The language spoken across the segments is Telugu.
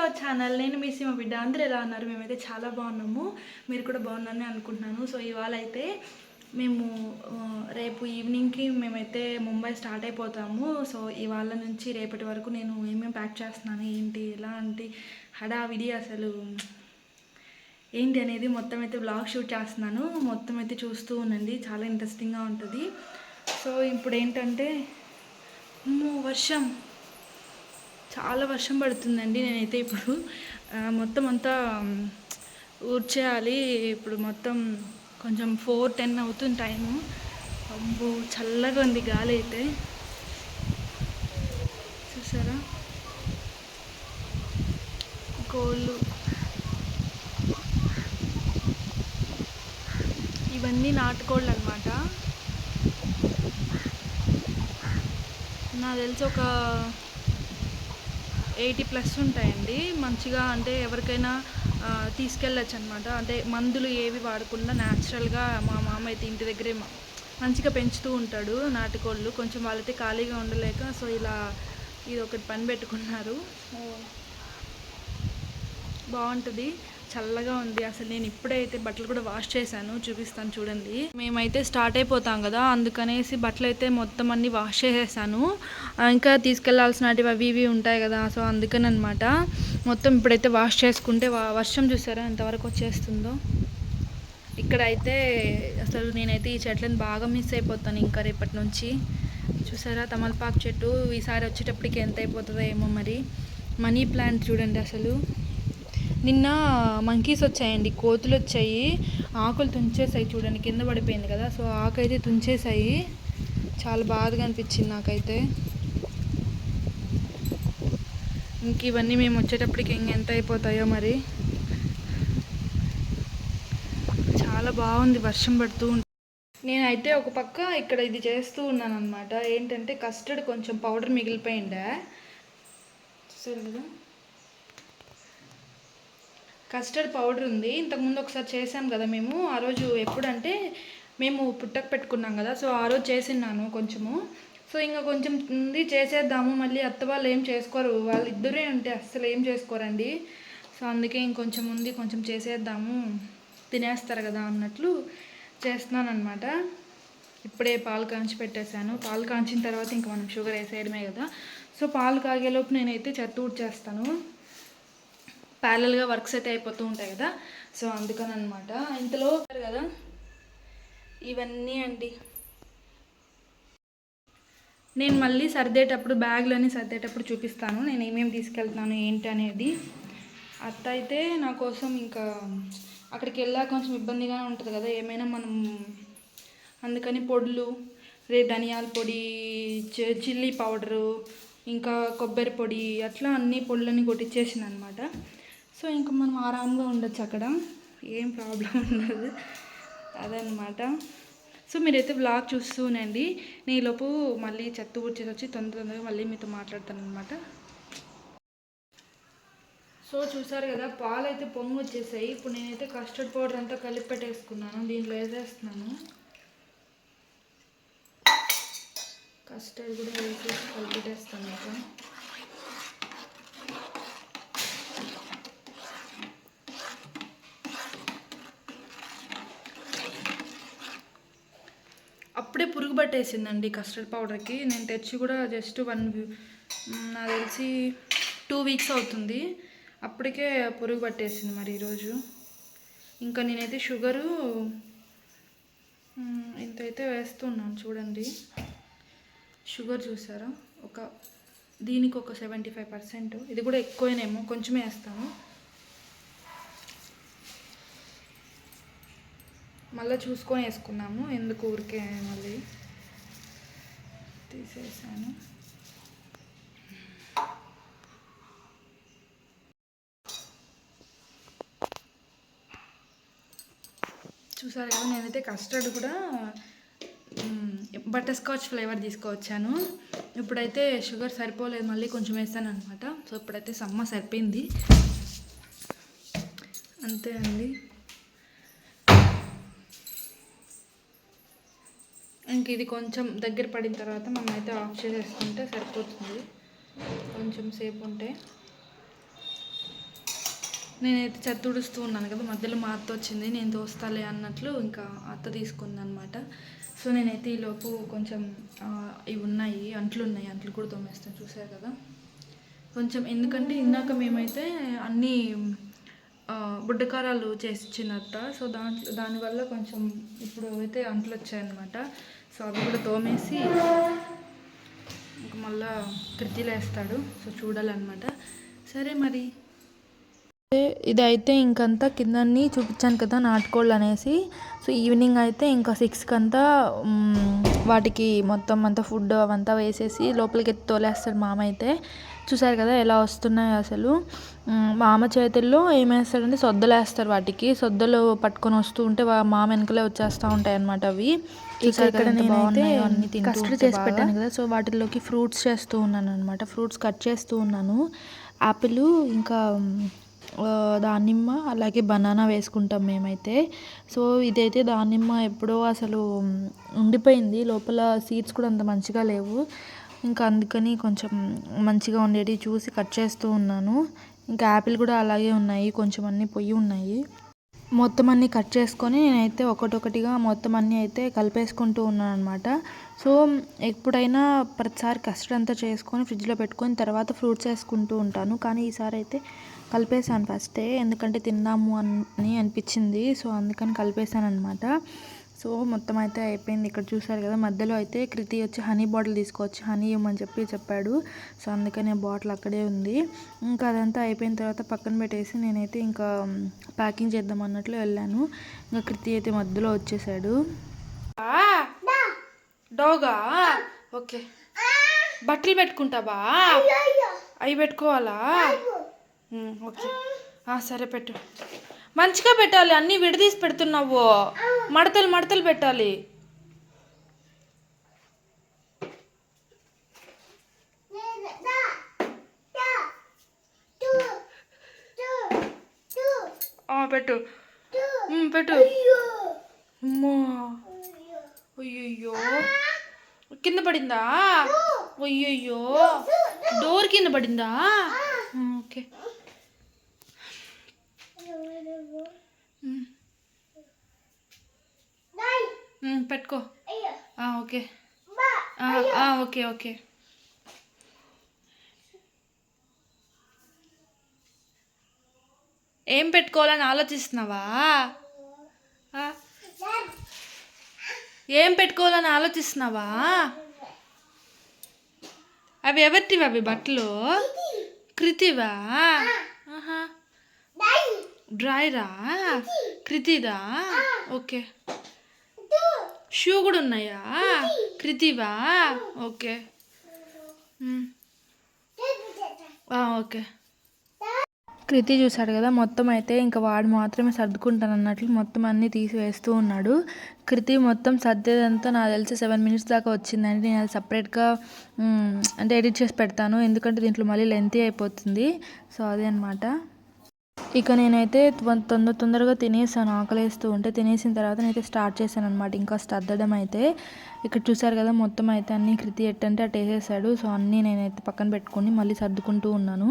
అవర్ ఛానల్ నేను మీ సీమ బిడ్డ. అందరూ ఎలా ఉన్నారు? మేమైతే చాలా బాగున్నాము. మీరు కూడా బాగున్నారని అనుకుంటున్నాను. సో ఇవాళ అయితే మేము రేపు ఈవినింగ్కి మేమైతే ముంబై స్టార్ట్ అయిపోతాము. సో ఇవాళ నుంచి రేపటి వరకు నేను ఏమేమి ప్యాక్ చేస్తున్నాను ఏంటి ఎలా అంటే హడావిడి అసలు ఏంటి అనేది మొత్తం అయితే బ్లాగ్ షూట్ చేస్తున్నాను. మొత్తం అయితే చూస్తూ ఉండండి. చాలా ఇంట్రెస్టింగ్గా ఉంటుంది. సో ఇప్పుడు ఏంటంటే వర్షం. చాలా వర్షం పడుతుందండి నేనైతే ఇప్పుడు. మొత్తం అంతా ఊడ్చేయాలి. ఇప్పుడు మొత్తం కొంచెం ఫోర్ టెన్ అవుతుంది టైము. అబ్బో చల్లగా ఉంది గాలి అయితే. చూసారా? కోళ్ళు ఇవన్నీ నాటుకోళ్ళు అనమాట నాకు తెలిసి ఒక ఎయిటీ ప్లస్ ఉంటాయండి. మంచిగా అంటే ఎవరికైనా తీసుకెళ్ళచ్చు అనమాట అంటే మందులు ఏవి వాడకుండా న్యాచురల్గా మా మామ అయితే ఇంటి దగ్గరే మంచిగా పెంచుతూ ఉంటాడు నాటుకోళ్ళు. కొంచెం వాళ్ళైతే ఖాళీగా ఉండలేక సో ఇలా ఇది ఒకటి పని పెట్టుకున్నారు బాగుంటుంది. చల్లగా ఉంది. అసలు నేను ఇప్పుడైతే బట్టలు కూడా వాష్ చేశాను. చూపిస్తాను చూడండి. మేమైతే స్టార్ట్ అయిపోతాం కదా అందుకనేసి బట్టలు అయితే మొత్తం అన్ని వాష్ చేసేసాను. ఇంకా తీసుకెళ్ళాల్సినవి అవి ఇవి ఉంటాయి కదా సో అందుకని అనమాట మొత్తం ఇప్పుడైతే వాష్ చేసుకుంటే వర్షం చూసారా ఎంతవరకు వచ్చేస్తుందో? ఇక్కడ అయితే అసలు నేనైతే ఈ చెట్లను బాగా మిస్ అయిపోతాను ఇంకా రేపటి నుంచి. చూసారా తమలపాకు చెట్టు ఈసారి వచ్చేటప్పటికి ఎంత అయిపోతుందో ఏమో మరి. మనీ ప్లాంట్ చూడండి అసలు. నిన్న మంకీస్ వచ్చాయండి కోతులు వచ్చాయి ఆకులు తుంచేసాయి చూడండి కింద పడిపోయింది కదా సో ఆకు అయితే తుంచేసాయి చాలా బాధగా అనిపించింది నాకైతే. ఇంక ఇవన్నీ మేము వచ్చేటప్పటికి ఇంకెంత అయిపోతాయో మరి. చాలా బాగుంది వర్షం పడుతూ ఉంటుంది నేనైతే ఒక పక్క ఇక్కడ ఇది చేస్తూ ఉన్నాను అనమాట ఏంటంటే కస్టర్డ్ కొంచెం పౌడర్ మిగిలిపోయిండే చూసారు కదా? కస్టర్డ్ పౌడర్ ఉంది. ఇంతకుముందు ఒకసారి చేసాం కదా మేము. ఆ రోజు ఎప్పుడంటే మేము పుట్టక పెట్టుకున్నాం కదా. సో ఆ రోజు చేసిన్నాను కొంచెము. సో ఇంకా కొంచెం ఉంది. చేసేద్దాము. మళ్ళీ అత్త వాళ్ళు ఏం చేసుకోరు. వాళ్ళు ఇద్దరే ఉంటే అస్సలు ఏం చేసుకోరండి. సో అందుకే ఇంకొంచెం ఉంది. కొంచెం చేసేద్దాము. తినేస్తారు కదా అన్నట్లు చేస్తున్నాను అనమాట ఇప్పుడే పాలు కాంచి పెట్టేశాను. పాలు కాంచిన తర్వాత ఇంకా మనం షుగర్ వేసేయడమే కదా. సో పాలు కాగేలోపు నేనైతే చెత్త ఊడ్చేస్తాను. ప్యారల్గా వర్క్స్ అయితే అయిపోతూ ఉంటాయి కదా? సో అందుకని అనమాట ఇంతలో కదా? ఇవన్నీ అండి. నేను మళ్ళీ సర్దేటప్పుడు బ్యాగ్లని సర్దేటప్పుడు చూపిస్తాను. నేను ఏమేమి తీసుకెళ్తున్నాను ఏంటి అనేది. అత్త అయితే నా కోసం ఇంకా అక్కడికి వెళ్ళాక కొంచెం ఇబ్బందిగానే ఉంటుంది కదా? ఏమైనా మనం అందుకని పొడులు రే ధనియాల పొడి చి- చిల్లీ పౌడరు ఇంకా కొబ్బరి పొడి అట్లా అన్ని పొడులని కొట్టించేసింది అనమాట సో ఇంకా మనం ఆరామ్గా ఉండొచ్చు అక్కడ. ఏం ప్రాబ్లం ఉండదు. అదనమాట సో మీరైతే బ్లాగ్ చూస్తూ ఉండండి. నేను ఈలోపు మళ్ళీ చెత్త ఊడ్చేసి వచ్చి తొందర తొందరగా మళ్ళీ మీతో మాట్లాడతాను అనమాట సో చూసారు కదా పాలు అయితే పొంగు వచ్చేసాయి. ఇప్పుడు నేనైతే కస్టర్డ్ పౌడర్ అంతా కలిపి పెట్టేసుకున్నాను. దీంట్లో వేసేస్తున్నాను. కస్టర్డ్ కూడా వేసేసి కలిపెట్టేస్తాను ఇంకా అప్పుడే పురుగు పట్టేసిందండి కస్టర్డ్ పౌడర్కి. నేను తెచ్చి కూడా జస్ట్ వన్ నాకు తెలిసి టూ వీక్స్ అవుతుంది. అప్పటికే పురుగు పట్టేసింది మరి ఈరోజు. ఇంకా నేనైతే షుగరు ఇంతైతే వేస్తున్నాను చూడండి. షుగర్ చూసారా? ఒక దీనికి ఒక సెవెంటీ ఫైవ్ పర్సెంట్. ఇది కూడా ఎక్కువనేమో కొంచెమే వేస్తాను. మళ్ళీ చూసుకొని వేసుకున్నాము. ఎందుకు ఊరికే మళ్ళీ? తీసేసాను. చూసారు కదా నేనైతే కస్టర్డ్ కూడా బటర్ స్కాచ్ ఫ్లేవర్ తీసుకువచ్చాను ఇప్పుడైతే షుగర్ సరిపోలేదు మళ్ళీ కొంచెం వేస్తాను అనమాట సో ఇప్పుడైతే సమ్మ సరిపోయింది. అంతే అండి. మనకి ఇది కొంచెం దగ్గర పడిన తర్వాత మనం అయితే ఆఫ్ చేసేసుకుంటే సరిపోతుంది. కొంచెం సేపు ఉంటే. నేనైతే చెత్త ఉడుస్తూ ఉన్నాను కదా మధ్యలో మా అత్త వచ్చింది నేను దోస్తాలే అన్నట్లు ఇంకా అత్త తీసుకుంది అనమాట సో నేనైతే ఈలోపు కొంచెం ఇవి ఉన్నాయి అంట్లు ఉన్నాయి అంట్లు కూడా తోమేస్తాను చూసారు కదా. కొంచెం ఎందుకంటే ఇందాక మేమైతే అన్నీ బుడ్డకారాలు చేసి ఇచ్చిందట సో దాంట్లో దానివల్ల కొంచెం ఇప్పుడు అయితే అంట్లు వచ్చాయన్నమాట సో అవి కూడా తోమేసి ఇంక మళ్ళా కృతిలో వేస్తాడు. సో చూడాలన్నమాట. సరే మరి. ఇదైతే ఇంకంతా కిందన్ని చూపించాను కదా నాటుకోళ్ళు అనేసి. సో ఈవినింగ్ అయితే ఇంకా సిక్స్కి అంతా వాటికి మొత్తం అంతా ఫుడ్ అవంతా వేసేసి లోపలికి తోలేస్తాడు మామ అయితే చూసారు కదా ఎలా వస్తున్నాయి అసలు. మ్, మామ చేతుల్లో ఏమేస్తాడంటే సొద్దలు వేస్తారు వాటికి. సొద్దలు పట్టుకొని వస్తూ ఉంటే మామ వెనకలే వచ్చేస్తూ ఉంటాయి అన్నమాట అవి ఇక్కడ నేనైతే కస్టర్డ్ చేసి పెట్టాను కదా సో వాటిల్లోకి ఫ్రూట్స్ చేస్తూ ఉన్నాను అనమాట ఫ్రూట్స్ కట్ చేస్తూ ఉన్నాను. యాపిల్ ఇంకా దానిమ్మ అలాగే బనానా వేసుకుంటాం మేమైతే. సో ఇదైతే దానిమ్మ ఎప్పుడో అసలు ఉండిపోయింది. లోపల సీడ్స్ కూడా అంత మంచిగా లేవు. ఇంకా అందుకని కొంచెం మంచిగా ఉండేవి చూసి కట్ చేస్తూ ఉన్నాను. ఇంకా యాపిల్ కూడా అలాగే ఉన్నాయి. కొంచెం అన్నీ పొయ్యి ఉన్నాయి. మొత్తం అన్నీ కట్ చేసుకొని నేనైతే ఒకటొకటిగా మొత్తం అన్నీ అయితే కలిపేసుకుంటూ ఉన్నాను అనమాట సో ఎప్పుడైనా ప్రతిసారి కస్టర్డ్ అంతా చేసుకొని ఫ్రిడ్జ్లో పెట్టుకొని తర్వాత ఫ్రూట్స్ వేసుకుంటూ ఉంటాను. కానీ ఈసారి అయితే కలిపేసాను ఫస్టే. ఎందుకంటే తిందాము అని అనిపించింది. సో అందుకని కలిపేసాను అనమాట సో మొత్తం అయితే అయిపోయింది. ఇక్కడ చూసారు కదా మధ్యలో అయితే కృతి వచ్చి హనీ బాటిల్ తీసుకొచ్చి హనీ ఇవ్వమని చెప్పి చెప్పాడు. సో అందుకనే బాటిల్ అక్కడే ఉంది. ఇంకా అదంతా అయిపోయిన తర్వాత పక్కన పెట్టేసి నేనైతే ఇంకా ప్యాకింగ్ చేద్దాం అన్నట్లు వెళ్ళాను. ఇంకా కృతి అయితే మధ్యలో వచ్చేసాడు. డోగా? ఓకే. బట్టలు పెట్టుకుంటావా అవి పెట్టుకోవాలా? ఓకే. సరే పెట్టు. మంచిగా పెట్టాలి అన్నీ విడదీసి పెడుతున్నావు. మడతలు మడతలు పెట్టాలి. పెట్టు. పెట్టు. అమ్మా. అయ్యయ్యో. కింద పడిందా? అయ్యయ్యో. డోర్ కింద పడిందా? ఓకే. పెట్టుకో. ఓకే. Okay okay. ఏం పెట్టుకోవాలని ఆలోచిస్తున్నావా? ఏం పెట్టుకోవాలని ఆలోచిస్తున్నావా? అవి ఎవరిటివి అవి బట్టలు? కృతివా? డ్రైరా కృతిదా? ఓకే. షూ కూడా ఉన్నాయా? కృతివా ఓకే. ఓకే. కృతి చూశాడు కదా మొత్తం అయితే ఇంకా వాడు మాత్రమే సర్దుకుంటాను అన్నట్లు మొత్తం అన్నీ తీసివేస్తూ ఉన్నాడు. కృతి మొత్తం సర్దేదంతా నాకు తెలిసి సెవెన్ మినిట్స్ దాకా వచ్చిందండి. నేను అది సపరేట్గా అంటే ఎడిట్ చేసి పెడతాను. ఎందుకంటే దీంట్లో మళ్ళీ లెంతీ అయిపోతుంది. సో అదే అనమాట ఇక నేనైతే తొందర తొందరగా తినేసాను. ఆకలేస్తూ ఉంటే తినేసిన తర్వాత నేనైతే స్టార్ట్ చేశాను అనమాట ఇంకా సర్దడం అయితే ఇక్కడ చూసారు కదా మొత్తం అయితే అన్నీ కృతి ఎట్టంటే అటు వేసేసాడు. సో అన్నీ నేనైతే పక్కన పెట్టుకొని మళ్ళీ సర్దుకుంటూ ఉన్నాను.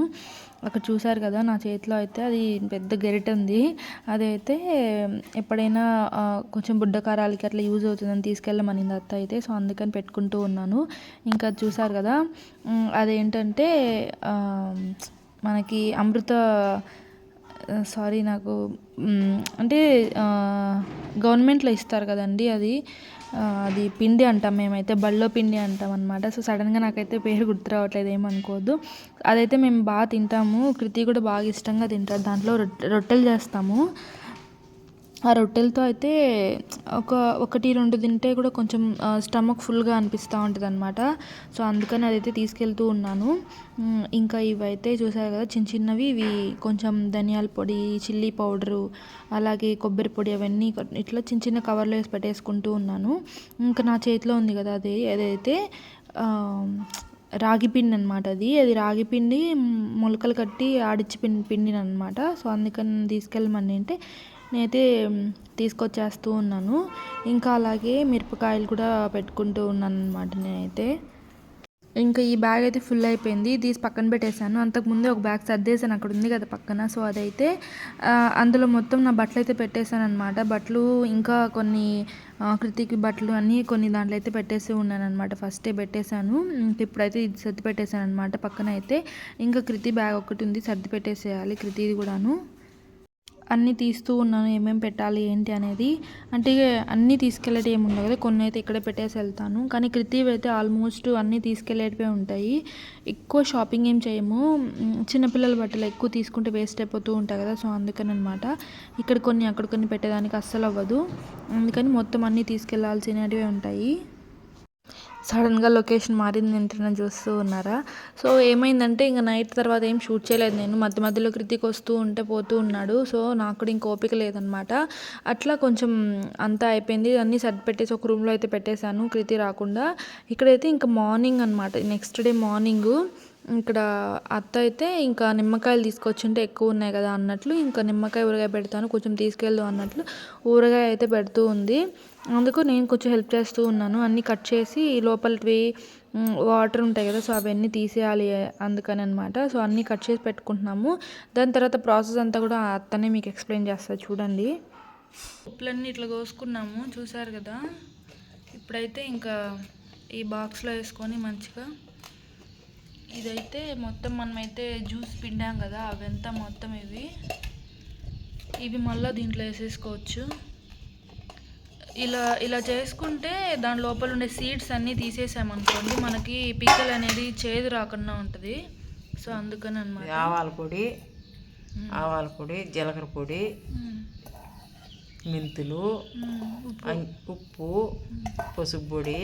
అక్కడ చూసారు కదా నా చేతిలో అయితే అది పెద్ద గెరిట ఉంది. అదైతే ఎప్పుడైనా కొంచెం బుడ్డకారాలకి అట్లా యూజ్ అవుతుందని తీసుకెళ్ళమనింది అత్త అయితే. సో అందుకని పెట్టుకుంటూ ఉన్నాను. ఇంకా అది చూసారు కదా అదేంటంటే మనకి అమృత సారీ నాకు అంటే గవర్నమెంట్లో ఇస్తారు కదండి అది. అది పిండి అంటాం మేమైతే బళ్ళో పిండి అంటాం అనమాట సో సడన్గా నాకైతే పేరు గుర్తు రావట్లేదు ఏమనుకోవద్దు. అదైతే మేము బాగా తింటాము. కృతి కూడా బాగా ఇష్టంగా తింటారు. దాంట్లో రొట్టె రొట్టెలు చేస్తాము. ఆ రొట్టెలతో అయితే ఒక ఒకటి రెండు తింటే కూడా కొంచెం స్టమక్ ఫుల్గా అనిపిస్తూ ఉంటుంది అనమాట సో అందుకని అదైతే తీసుకెళ్తూ ఉన్నాను. ఇంకా ఇవైతే చూసారు కదా చిన్న చిన్నవి. ఇవి కొంచెం ధనియాల పొడి చిల్లీ పౌడరు అలాగే కొబ్బరి పొడి అవన్నీ ఇట్లా చిన్న చిన్న కవర్లో వేసి పెట్టేసుకుంటూ ఉన్నాను. ఇంకా నా చేతిలో ఉంది కదా అది. అదైతే రాగి పిండి అనమాట అది. అది రాగి పిండి మొలకలు కట్టి ఆడిచ్చి పిండి పిండిని అనమాట సో అందుకని తీసుకెళ్ళమని అంటే నేనైతే తీసుకొచ్చేస్తూ ఉన్నాను. ఇంకా అలాగే మిరపకాయలు కూడా పెట్టుకుంటూ ఉన్నాను అనమాట నేనైతే. ఇంకా ఈ బ్యాగ్ అయితే ఫుల్ అయిపోయింది. తీసి పక్కన పెట్టేశాను. అంతకుముందే ఒక బ్యాగ్ సర్దేశాను. అక్కడ ఉంది కదా పక్కన. సో అదైతే అందులో మొత్తం నా బట్టలు అయితే పెట్టేశాను అనమాట బట్టలు ఇంకా కొన్ని కృతికి బట్టలు అన్నీ కొన్ని దాంట్లో అయితే పెట్టేసి ఉన్నాను అనమాట ఫస్టే పెట్టేశాను. ఇప్పుడైతే ఇది సర్ది పెట్టేశాను అనమాట పక్కన అయితే. ఇంకా కృతి బ్యాగ్ ఒకటి ఉంది. సర్ది పెట్టేసేయాలి కృతిది కూడాను. అన్నీ తీస్తూ ఉన్నాను ఏమేమి పెట్టాలి ఏంటి అనేది. అంటే అన్నీ తీసుకెళ్ళేటి ఏమి ఉండవు కదా కొన్ని అయితే ఇక్కడే పెట్టేసి వెళ్తాను. కానీ కృతీవి అయితే ఆల్మోస్ట్ అన్నీ తీసుకెళ్ళేటివే ఉంటాయి. ఎక్కువ షాపింగ్ ఏం చేయము. చిన్నపిల్లల బట్టలు ఎక్కువ తీసుకుంటే వేస్ట్ అయిపోతూ ఉంటాయి కదా సో అందుకని అనమాట ఇక్కడ కొన్ని అక్కడ కొన్ని పెట్టేదానికి అస్సలు అవ్వదు. అందుకని మొత్తం అన్నీ తీసుకెళ్ళాల్సినవి ఉంటాయి. సడన్గా లొకేషన్ మారింది ఏంటని చూస్తూ ఉన్నారా? సో ఏమైందంటే ఇంకా నైట్ తర్వాత ఏం షూట్ చేయలేదు నేను. మధ్య మధ్యలో కృతికి వస్తూ ఉంటే పోతూ ఉన్నాడు. సో నాకు కూడా ఇంక ఓపిక లేదనమాట అట్లా కొంచెం అంతా అయిపోయింది. అన్నీ సర్ది పెట్టేసి ఒక రూమ్లో అయితే పెట్టేశాను. కృతి రాకుండా. ఇక్కడైతే ఇంకా మార్నింగ్ అనమాట నెక్స్ట్ డే మార్నింగు ఇక్కడ అత్త అయితే ఇంకా నిమ్మకాయలు తీసుకొచ్చింటే ఎక్కువ ఉన్నాయి కదా అన్నట్లు ఇంకా నిమ్మకాయ ఊరగాయ పెడతాను కొంచెం తీసుకెళ్దాం అన్నట్లు ఊరగాయ అయితే పెడుతూ ఉంది. అందుకు నేను కొంచెం హెల్ప్ చేస్తూ ఉన్నాను. అన్నీ కట్ చేసి లోపలివి వాటర్ ఉంటాయి కదా సో అవన్నీ తీసేయాలి అందుకని అనమాట సో అన్నీ కట్ చేసి పెట్టుకుంటున్నాము. దాని తర్వాత ప్రాసెస్ అంతా కూడా అత్తనే మీకు ఎక్స్ప్లెయిన్ చేస్తాను చూడండి. ఉప్పులన్నీ ఇట్లా కోసుకున్నాము చూసారు కదా? ఇప్పుడైతే ఇంకా ఈ బాక్స్లో వేసుకొని మంచిగా ఇదైతే మొత్తం మనమైతే జ్యూస్ పిండాం కదా అవంతా మొత్తం ఇవి. ఇవి మళ్ళీ దీంట్లో వేసేసుకోవచ్చు. ఇలా ఇలా చేసుకుంటే దాని లోపల ఉండే సీడ్స్ అన్నీ తీసేసామనుకోండి మనకి పిక్కలు అనేది చేదు రాకుండా ఉంటుంది. సో అందుకని అనమాట ఆవాల పొడి ఆవాల పొడి జీలకర్ర పొడి మెంతులు ఉప్పు. పసుపు పొడి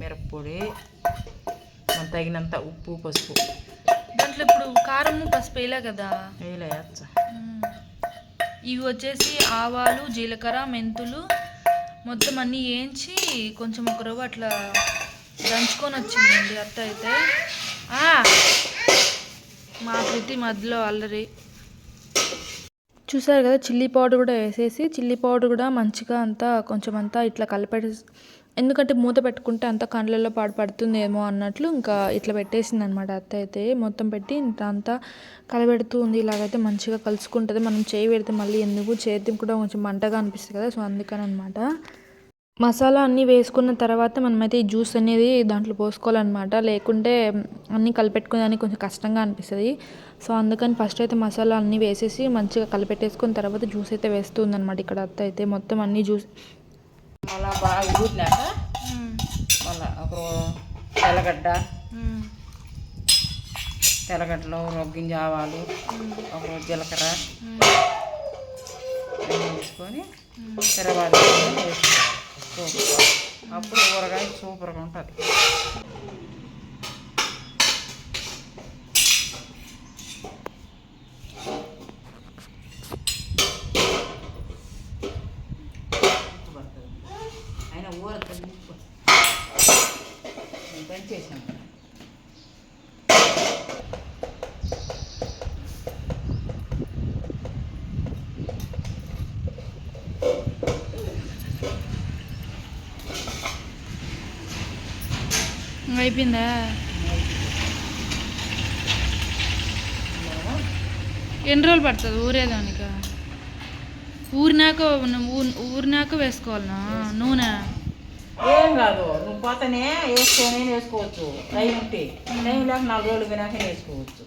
మిరప్పొడి తగినంత ఉప్పు పసుపు. దాంట్లో ఇప్పుడు కారము పసుపు వేయలే కదా? వేయలే వేయచ్చ మ్మ్. ఇవి వచ్చేసి ఆవాలు జీలకర్ర మెంతులు మొత్తం అన్నీ వేయించి కొంచెం ఒక రవ్వ అట్లా దంచుకొని వచ్చిందండి అత్త అయితే! మా కృతి మధ్యలో అల్లరి చూసారు కదా చిల్లీ పౌడర్ కూడా వేసేసి చిల్లీ పౌడర్ కూడా మంచిగా అంతా కొంచెం అంతా ఇట్లా కలిపెట్టి ఎందుకంటే మూత పెట్టుకుంటే అంత కండ్లలో పాడు పడుతుందేమో అన్నట్లు ఇంకా ఇట్లా పెట్టేసింది అనమాట అత్త అయితే. మొత్తం పెట్టి ఇంత అంతా కలబెడుతూ ఉంది. ఇలాగైతే మంచిగా కలుసుకుంటుంది. మనం చేయి పెడితే మళ్ళీ ఎందుకు? చేతి కూడా కొంచెం మంటగా అనిపిస్తుంది కదా. సో అందుకని అనమాట మసాలా అన్నీ వేసుకున్న తర్వాత మనమైతే ఈ జ్యూస్ అనేది దాంట్లో పోసుకోవాలన్నమాట లేకుంటే అన్నీ కలిపెట్టుకునేదానికి కొంచెం కష్టంగా అనిపిస్తుంది. సో అందుకని ఫస్ట్ అయితే మసాలా అన్నీ వేసేసి మంచిగా కలిపెట్టేసుకున్న తర్వాత జ్యూస్ అయితే వేస్తుంది అనమాట ఇక్కడ అత్త అయితే. మొత్తం అన్నీ జ్యూస్ మళ్ళా బాగా ఊరినాక మళ్ళా ఒక తెల్లగడ్డ తెల్లగడ్డలు రొగ్గింజ ఆవాలు ఒక జీలకర్ర వేసుకొని తెరవాలి వేసుకోవాలి. అప్పుడు ఊరగాయ సూపర్గా ఉంటుంది. అయినా ఊర పని చేసాము అయిపోయిందా. ఎన్ని రోజులు పడుతుంది ఊరేదానిక? ఊరినాక ఊరినాక వేసుకోవాలనా? నూనె? ఏం కాదు నువ్వు పోతేనే వేసుకొని వేసుకోవచ్చు. టైం ఉంటే. టైం లేక నాలుగు రోజులు పోయినాక వేసుకోవచ్చు.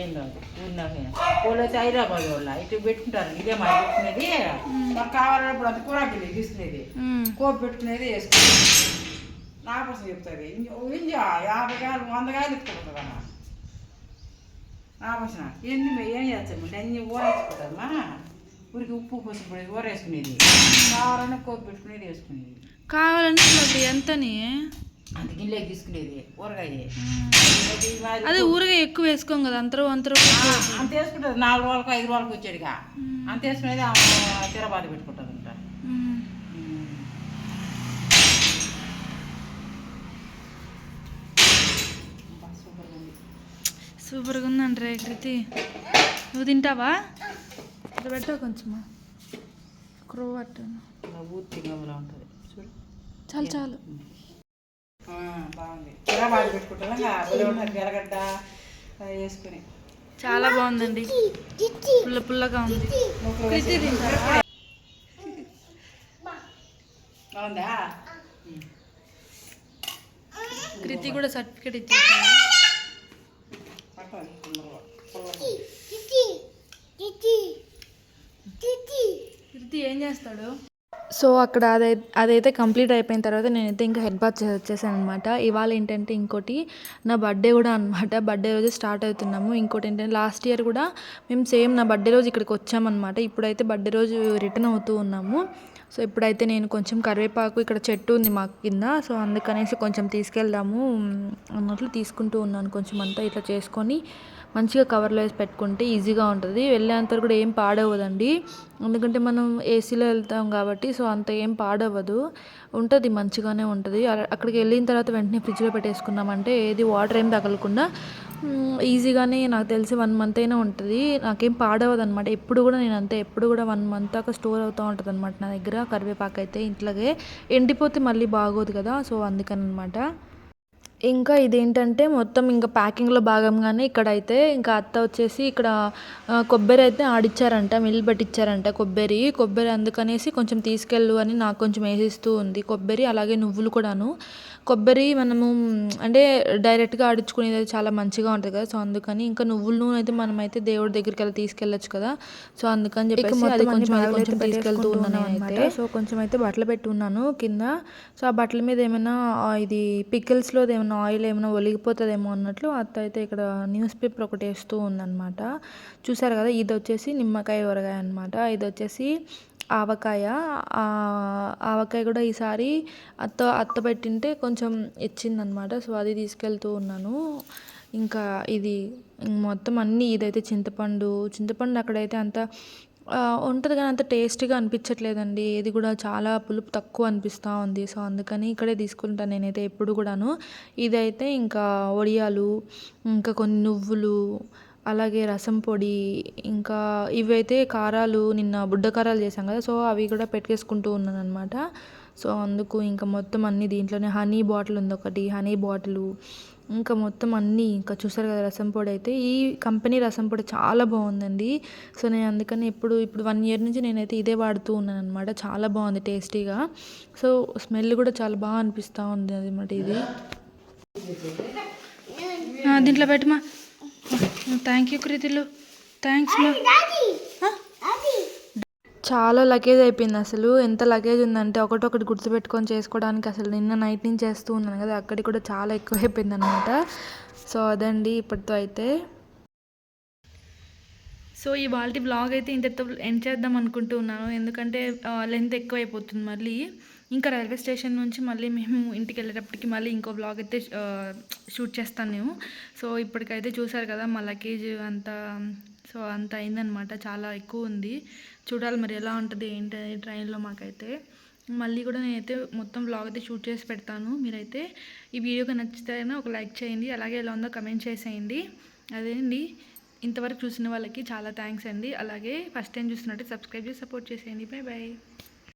ఏం కాదు ఊరినాకైనా వాళ్ళు అయితే హైదరాబాద్ వాళ్ళ ఇటు పెట్టుకుంటారు. ఇదే మా పెట్టుకునేది. మాకు కావాలన్నప్పుడు అంత కూరకి తీసుకునేది. కోపి పెట్టుకునేది వేసుకునేది నా కోసం చెప్తుంది ఇంజ యాభై కాయలు వంద కాయలు ఎత్తుకుంటుంది నా కోసం ఎన్ని ఏం చేస్తామంటే అన్ని ఊరేసుకుంటామా ఊరికి ఉప్పు పసుపు పొడి ఊరేసుకునేది కావాలన్నా కోపి పెట్టుకునేది వేసుకునేది. కావాలంటే అది ఎంతని? అంత గిన్నెలోకి తీసుకునేది ఊరగాయ. అది మరి అదే ఊరగా ఎక్కువ వేసుకోం కదా అంతరూ అంతరూ అంత వేసుకుంటుంది. నాలుగు రోజులకు ఐదు రోజులకు వచ్చాడుగా అంత వేసుకునేది ఆమె తిరబాత పెట్టుకుంటుంది అంట. సూపర్గా ఉందండి కృతి. నువ్వు తింటావా? ఇక్కడ పెట్టావు కొంచెమా క్రో పట్టాను ఊర్తి గమలా ఉంటుంది. చూడు. చాలు చాలు. బాగుంది. ఇలా పెట్టుకుంటాం గెలగడ్డ వేసుకుని. చాలా బాగుందండి. పుల్ల పుల్లగా ఉంది? బాగుందా? కృతి కూడా సర్టిఫికేట్ ఇచ్చేసాను పట్టుకోండి ఏం చేస్తాడు? సో అక్కడ అదై అదైతే కంప్లీట్ అయిపోయిన తర్వాత నేనైతే ఇంకా హెడ్ బాత్ వచ్చేసాను అనమాట ఇవాళ ఏంటంటే ఇంకోటి నా బర్త్డే కూడా అనమాట బర్త్డే రోజు స్టార్ట్ అవుతున్నాము. ఇంకోటి ఏంటంటే లాస్ట్ ఇయర్ కూడా మేము సేమ్ నా బర్త్డే రోజు ఇక్కడికి వచ్చామన్నమాట. ఇప్పుడైతే బర్త్డే రోజు రిటర్న్ అవుతూ ఉన్నాము. సో ఇప్పుడైతే నేను కొంచెం కరివేపాకు ఇక్కడ చెట్టు ఉంది మా కింద. సో అందుకనేసి కొంచెం తీసుకెళ్దాము అన్నట్లు తీసుకుంటూ ఉన్నాను కొంచెం అంతా ఇట్లా చేసుకొని. మంచిగా కవర్లో వేసి పెట్టుకుంటే ఈజీగా ఉంటుంది. వెళ్ళేంత కూడా ఏం పాడవదండి ఎందుకంటే మనం ఏసీలో వెళ్తాం కాబట్టి సో అంత ఏం పాడవదు ఉంటుంది మంచిగానే ఉంటుంది. అక్కడికి వెళ్ళిన తర్వాత వెంటనే ఫ్రిడ్జ్లో పెట్టేసుకున్నామంటే ఏది వాటర్ ఏం తగలకుండా ఈజీగానే నాకు తెలిసి వన్ మంత్ అయినా ఉంటుంది. నాకేం పాడవదు అనమాట ఎప్పుడు కూడా నేను అంతే. ఎప్పుడు కూడా వన్ మంత్ దాకా స్టోర్ అవుతూ ఉంటుంది అనమాట నా దగ్గర. కరివేపాకు అయితే ఇంట్లాగే ఎండిపోతే మళ్ళీ బాగోదు కదా. సో అందుకని అనమాట ఇంకా ఇదేంటంటే మొత్తం ఇంకా ప్యాకింగ్లో భాగంగానే ఇక్కడైతే ఇంకా అత్త వచ్చేసి ఇక్కడ కొబ్బరి అయితే ఆడిచ్చారంట మిల్ పట్టించారంట కొబ్బరి. కొబ్బరి అందుకనేసి కొంచెం తీసుకెళ్ళు అని నాకు కొంచెం వేసిస్తూ ఉంది. కొబ్బరి అలాగే నువ్వులు కూడాను. కొబ్బరి మనము అంటే డైరెక్ట్గా ఆడించుకునేది అయితే చాలా మంచిగా ఉంటుంది కదా. సో అందుకని ఇంకా నువ్వుల నూనె అయితే మనమైతే దేవుడి దగ్గరికి వెళ్ళి తీసుకెళ్ళచ్చు కదా. సో అందుకని చెప్పేసి అది కొంచెం కొంచెం తీసుకెళ్తూ ఉన్నాను అనమాట సో కొంచెం అయితే బట్టలు పెట్టి ఉన్నాను కింద. సో ఆ బట్టల మీద ఏమైనా ఇది పికిల్స్లో ఏమైనా ఆయిల్ ఏమైనా ఒలిగిపోతుందేమో అన్నట్లు అత్త అయితే ఇక్కడ న్యూస్ పేపర్ ఒకటి వేస్తూ ఉందన్నమాట. చూసారు కదా ఇది వచ్చేసి నిమ్మకాయ ఊరగాయ అనమాట ఇది వచ్చేసి ఆవకాయ ఆవకాయ కూడా ఈసారి అత్త అత్త పెట్టింటే కొంచెం ఇచ్చిందనమాట సో అది తీసుకెళ్తూ ఉన్నాను. ఇంకా ఇది మొత్తం అన్నీ ఇదైతే చింతపండు చింతపండు అక్కడైతే అంత ఉంటుంది కానీ అంత టేస్టీగా అనిపించట్లేదండి. ఏది కూడా చాలా పులుపు తక్కువ అనిపిస్తూ ఉంది. సో అందుకని ఇక్కడే తీసుకుంటాను నేనైతే ఎప్పుడు కూడాను. ఇదైతే ఇంకా వడియాలు ఇంకా కొన్ని నువ్వులు అలాగే రసం పొడి ఇంకా ఇవైతే కారాలు నిన్న బుడ్డ కారాలు చేశాం కదా సో అవి కూడా పెట్టేసుకుంటూ ఉన్నాను అనమాట సో అందుకు ఇంకా మొత్తం అన్ని దీంట్లోనే హనీ బాటిల్ ఉంది ఒకటి హనీ బాటిల్ ఇంకా మొత్తం అన్నీ ఇంకా చూసారు కదా రసం పొడి అయితే. ఈ కంపెనీ రసం పొడి చాలా బాగుందండి. సో నేను అందుకని ఇప్పుడు ఇప్పుడు వన్ ఇయర్ నుంచి నేనైతే ఇదే వాడుతూ ఉన్నాను అనమాట చాలా బాగుంది టేస్టీగా. సో స్మెల్ కూడా చాలా బాగా అనిపిస్తూ ఉంది అనమాట ఇది. దీంట్లో పెట్టమా? థ్యాంక్ యూ కృతిలు. థ్యాంక్స్ మా? చాలా లగేజ్ అయిపోయింది అసలు. ఎంత లగేజ్ ఉందంటే ఒకటొకటి గుర్తుపెట్టుకొని చేసుకోవడానికి అసలు నిన్న నైట్ నుంచి చేస్తూ ఉన్నాను కదా అక్కడికి కూడా చాలా ఎక్కువ అయిపోయింది అనమాట సో అదండి ఇప్పటితో అయితే. సో ఈ వాళ్ళ బ్లాగ్ అయితే ఇంతతో ఎండ్ చేద్దాం అనుకుంటూ ఉన్నాను. ఎందుకంటే లెంత్ ఎక్కువ అయిపోతుంది మళ్ళీ. ఇంకా రైల్వే స్టేషన్ నుంచి మళ్ళీ మేము ఇంటికి వెళ్ళేటప్పటికి మళ్ళీ ఇంకో బ్లాగ్ అయితే షూట్ చేస్తాను నేను. సో ఇప్పటికైతే చూసారు కదా మా లగేజ్ అంతా సో అంత అయిందనమాట చాలా ఎక్కువ ఉంది. చూడాలి మరి ఎలా ఉంటుంది ఏంటి ట్రైన్లో మాకైతే. మళ్ళీ కూడా నేనైతే మొత్తం బ్లాగ్ అయితే షూట్ చేసి పెడతాను. మీరైతే ఈ వీడియోకి నచ్చితేనే ఒక లైక్ చేయండి. అలాగే ఎలా ఉందో కమెంట్ చేసేయండి. అదేండి ఇంతవరకు చూసిన వాళ్ళకి చాలా థ్యాంక్స్ అండి. అలాగే ఫస్ట్ టైం చూసినట్టు సబ్స్క్రైబ్ చేసి సపోర్ట్ చేసేయండి. Bye bye